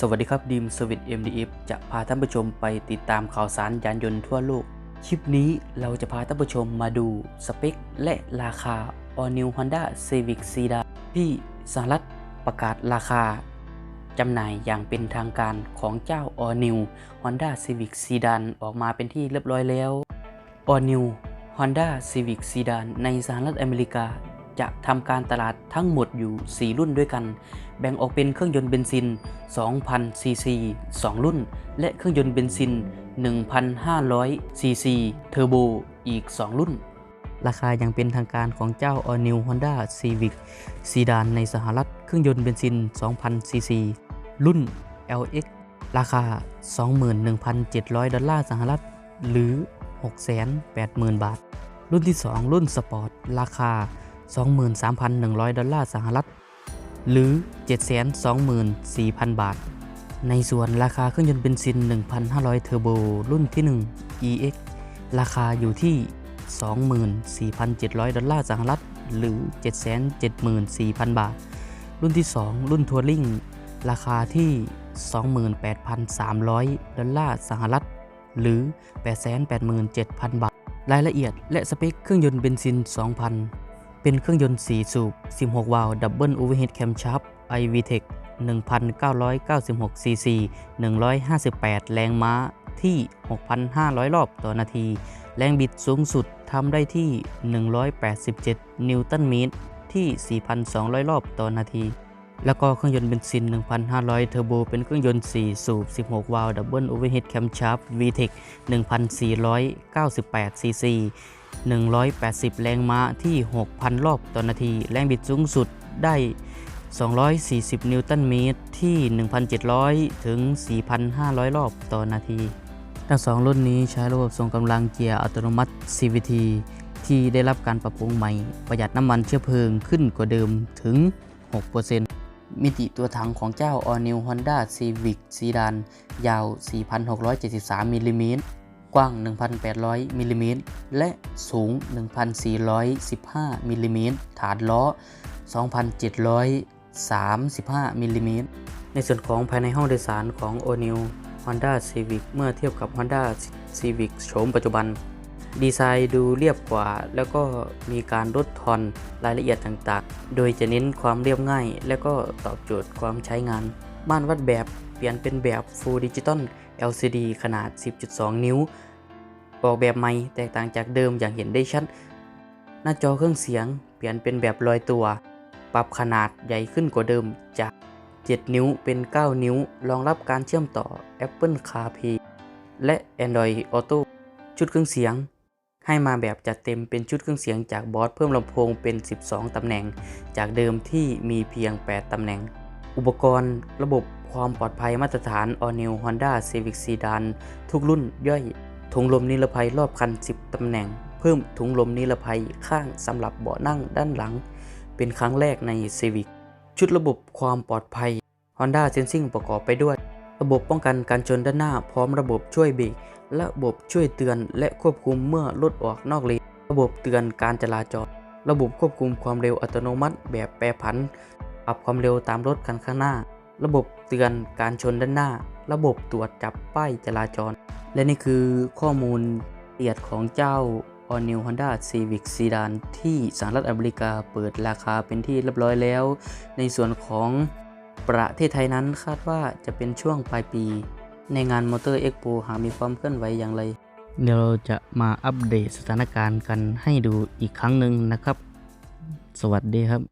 สวัสดีครับดีมสวิต MDF จะพาท่านผู้ชมไปติดตามข่าวสารยานยนต์ทั่วโลก คลิปนี้เราจะพาท่านผู้ชมมาดูสเปค และราคา All New Honda Civic Sedan ที่สหรัฐประกาศราคาจำหน่ายอย่างเป็นทางการของเจ้า All New Honda Civic Sedan ออกมาเป็นที่เรียบร้อยแล้ว All New Honda Civic Sedan ในสหรัฐอเมริกา จะทำการตลาดทั้งหมดอยู่ 4 รุ่นด้วยกัน แบ่งออกเป็นเครื่องยนต์เบนซิน 2,000 ซีซี 2 รุ่น และเครื่องยนต์เบนซิน 1,500 ซีซี เทอร์โบ อีก 2 รุ่น ราคายังเป็นทางการของเจ้า All New Honda Civic Sedan ในสหรัฐ เครื่องยนต์เบนซิน 2,000 ซีซี รุ่น LX ราคา 21,700 ดอลลาร์สหรัฐ หรือ 680,000 บาท รุ่นที่ 2 รุ่นสปอร์ต ราคา 23,100 ดอลลาร์สหรัฐ หรือ 724,000 บาท ในส่วนราคาเครื่องยนต์เบนซิน 1,500 เทอร์โบ รุ่นที่ 1 EX ราคาอยู่ที่ 24,700 ดอลลาร์สหรัฐ หรือ 774,000 บาท รุ่นที่ 2 รุ่นทัวริงราคาที่ 28,300 ดอลลาร์สหรัฐ หรือ 887,000 บาท รายละเอียดและสเปคเครื่องยนต์เบนซิน 2,000 เป็นเครื่องยนต์ 4 สูบ 16 วาล์วดับเบิลโอเวอร์เฮดแคมชั f iVTEC 1,996ซีซี158 แรงม้าที่ 6,500 รอบต่อนาที แรงบิดสูงสุดทำได้ที่ 187 นิวตันเมตรที่ 4,200 รอบต่อนาที แล้วก็เครื่องยนต์เบนซิน 1,500 เทอร์โบ เป็นเครื่องยนต์ 4 สูบ 16 วาล์วดับเบิลโอเวอร์เฮดแคมชั f VTEC 1,498ซีซี 180 แรงม้าที่ 6,000 รอบต่อนาที แรงบิดสูงสุดได้ 240 นิวตันเมตรที่ 1,700 ถึง 4,500 รอบต่อนาที ทั้งสองรุ่นนี้ใช้ระบบส่งกำลังเกียร์อัตโนมัติ CVT ที่ได้รับการปรับปรุงใหม่ ประหยัดน้ำมันเชื้อเพลิงขึ้นกว่าเดิมถึง 6%มิติตัวถังของเจ้า All New Honda Civic Sedan ยาว 4,673มิลลิเมตร กว้าง 1,800มิลลิเมตรและสูง 1,415มิลลิเมตรฐานล้อ 2,735มิลลิเมตรในส่วนของภายในห้องโดยสารของ o n e w Honda Civic เมื่อเทียบกับ Honda Civic โฉมปัจจุบัน ดีไซน์ดูเรียบกว่า แล้วก็มีการลดทอนรายละเอียดต่างๆ โดยจะเน้นความเรียบง่าย และก็ตอบโจทย์ความใช้งานม่านวัดแบบ ปลี่ยนเป็นแบบ Full Digital LCD ขนาด 10.2 นิ้ว ออกแบบใหม่แตกต่างจากเดิมอย่างเห็นได้ชัด หน้าจอเครื่องเสียงเปลี่ยนเป็นแบบลอยตัว ปรับขนาดใหญ่ขึ้นกว่าเดิมจาก 7 นิ้วเป็น 9 นิ้ว รองรับการเชื่อมต่อ Apple CarPlay และ Android Auto ชุดเครื่องเสียง ให้มาแบบจัดเต็มเป็นชุดเครื่องเสียงจากบอสเพิ่มลำโพงเป็น 12 ตำแหน่ง จากเดิมที่มีเพียง 8 ตำแหน่ง อุปกรณ์ระบบ ความปลอดภัยมาตรฐาน All New Honda Civic Sedan ทุกรุ่นย่อยถุงลมนิรภัยรอบคัน 10 ตำแหน่ง เพิ่มถุงลมนิรภัยข้างสำหรับเบาะนั่งด้านหลัง เป็นครั้งแรกใน Civic ชุดระบบความปลอดภัย Honda Sensing ประกอบไปด้วย ระบบป้องกันการชนด้านหน้า พร้อมระบบช่วยเบรกระบบช่วยเตือนและควบคุมเมื่อรถออกนอกเลนระบบเตือนการจราจร ระบบควบคุมความเร็วอัตโนมัติแบบแปรผัน ปรับความเร็วตามรถคันข้างหน้า ระบบเตือนการชนด้านหน้า ระบบตรวจจับป้ายจราจร และนี่คือข้อมูลละเอียดของเจ้า All New Honda Civic Sedan ที่สหรัฐอเมริกาเปิดราคาเป็นที่เรียบร้อยแล้ว ในส่วนของประเทศไทยนั้นคาดว่าจะเป็นช่วงปลายปี ในงาน Motor Expo หากมีความเคลื่อนไหวอย่างไร เดี๋ยวเราจะมาอัปเดตสถานการณ์กันให้ดูอีกครั้งหนึ่งนะครับ สวัสดีครับ